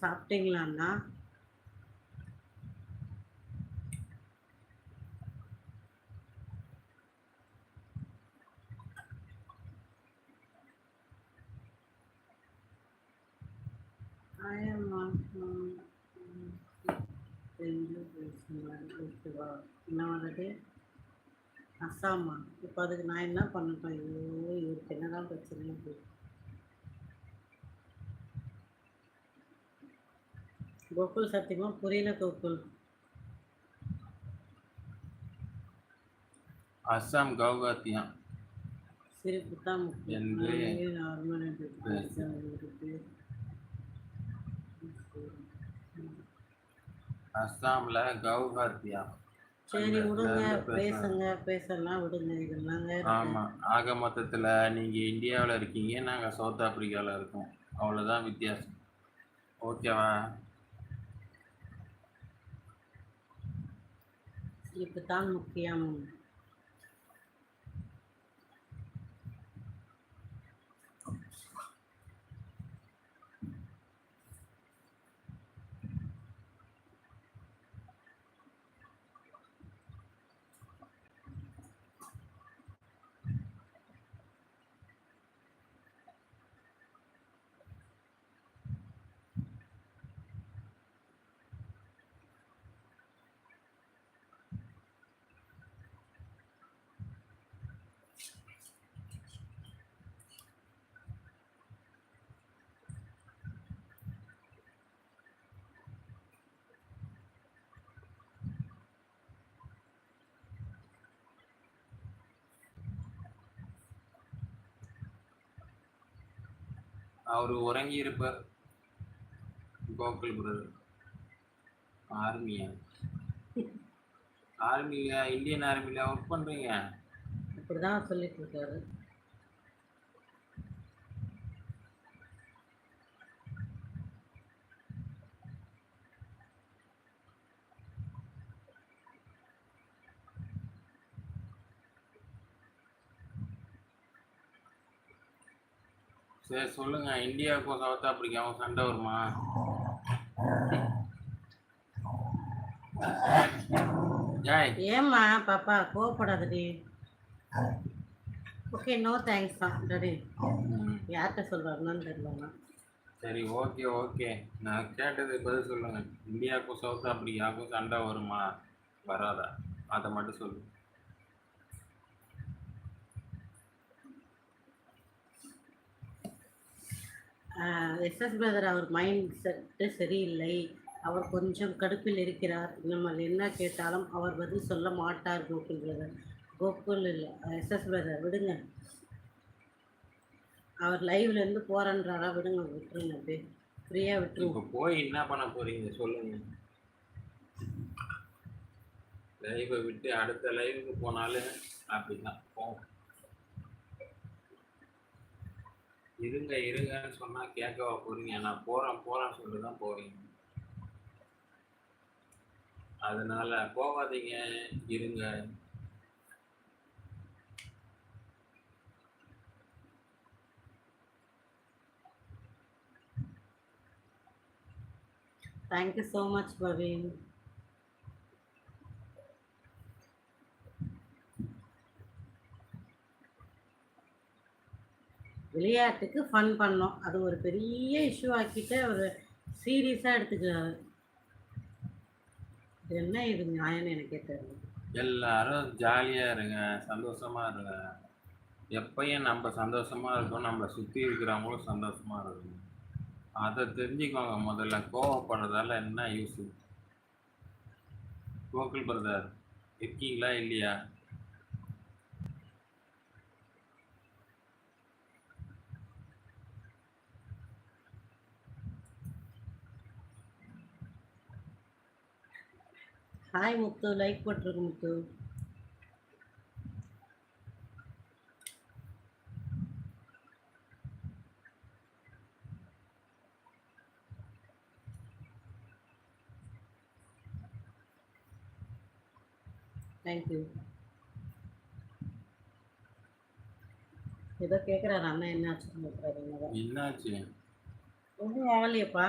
சாப்பிட்டீங்களாண்ணா ஆயம்மா ரெண்டு பேசுங்க என்ன இப்போ அதுக்கு நான் என்ன பண்ணட்டும்? ஐயோ இவருக்கு என்னதான் பிரச்சனையும் இது கோகுல் சத்தியமா புரியல கோகுல். அஸ்ஸாம் கவுகாத்தியா சிரிப்பு தான் என்று நார்மல் அஸ்ஸாம்ல கவுகாத்தியா சரி விடுங்க. பேசுங்க பேசலாம். விடுங்க இதெல்லாங்க ஆமா. ஆக மொத்தத்துல நீங்க இந்தியாவுல இருக்கீங்க நாங்க சவுத் ஆப்பிரிக்கால இருக்கோம். அவ்வளவுதான் வித்தியாசம். ஓகேவா? சிரிப்பு தான் முக்கியம். அவர் உறங்கி இருப்பார். கோகுல் பிரதர் ஆர்மியா ஆர்மியா இந்தியன் ஆர்மியில் ஒர்க் பண்ணுறீங்க இப்படி தான் சொல்லிட்டு இருக்காரு. சரி சொல்லுங்க. இந்தியாவுக்கும் சவுத் ஆப்பிரிக்காவும் சண்டை வருமா? ஏம்மா பாப்பா கோவப்படாதடி. ஓகே நோ தேங்க்ஸ் தான் டடி யார்கிட்ட சொல்கிறாருன்னு தெரியலண்ணா சரி ஓகே ஓகே நான் கேட்டது பதில் சொல்லுங்க. இந்தியாவுக்கும் சவுத் ஆப்பிரிக்காவுக்கும் சண்டை வருமா? வராதா? அதை மட்டும் சொல்லு. எஸ்எஸ் பிரதர் அவர் மைண்ட் செட்டு சரியில்லை. அவர் கொஞ்சம் கடுப்பில் இருக்கிறார். நம்ம என்ன கேட்டாலும் அவர் பதில் சொல்ல மாட்டார் கோகுல் பிரதர். கோகுல் இல்லை எஸ்எஸ் பிரதர் விடுங்க. அவர் லைவ்லேருந்து போகிறன்றாரா விடுங்க விட்டுருங்க அப்படியே ஃப்ரீயாக விட்டுருங்க. போய் என்ன பண்ண போகிறீங்க சொல்லுங்க. லைவை விட்டு அடுத்த லைவுக்கு போனாலும் அப்படிதான். போகும் இருங்க இருங்கன்னு சொன்னால் கேட்கவா போறீங்க? நான் போகிறேன் போகிறேன்னு சொல்லி தான் போறீங்க அதனால போகாதீங்க இருங்க. தேங்க்யூ ஸோ மச் பவீன் விளையாட்டுக்கு ஃபன் பண்ணோம். அது ஒரு பெரிய இஷ்யூ ஆக்கிட்டு அவர் சீரியஸாக எடுத்துக்கிறாரு இது என்ன இது நியாயம்னு எனக்கே தெரியல. எல்லாரும் ஜாலியாக இருங்க சந்தோஷமாக இருங்க. எப்பயும் நம்ம சந்தோஷமாக இருக்கோம் நம்மளை சுற்றி இருக்கிறவங்களும் சந்தோஷமாக இருக்கணும் அதை தெரிஞ்சுக்கோங்க முதல்ல கோவப்படுறதால என்ன யூஸ் கோகுல் பிரதர் இருக்கீங்களா இல்லையா? ஹாய் முத்து லைக் போட்டிருக்கு முத்து தேங்க்யூ ஏதோ கேட்குறாரு அண்ணா என்ன ஆச்சுன்னு கேட்குறாரு என்னாச்சு? ஒன்றும் ஆகலையப்பா.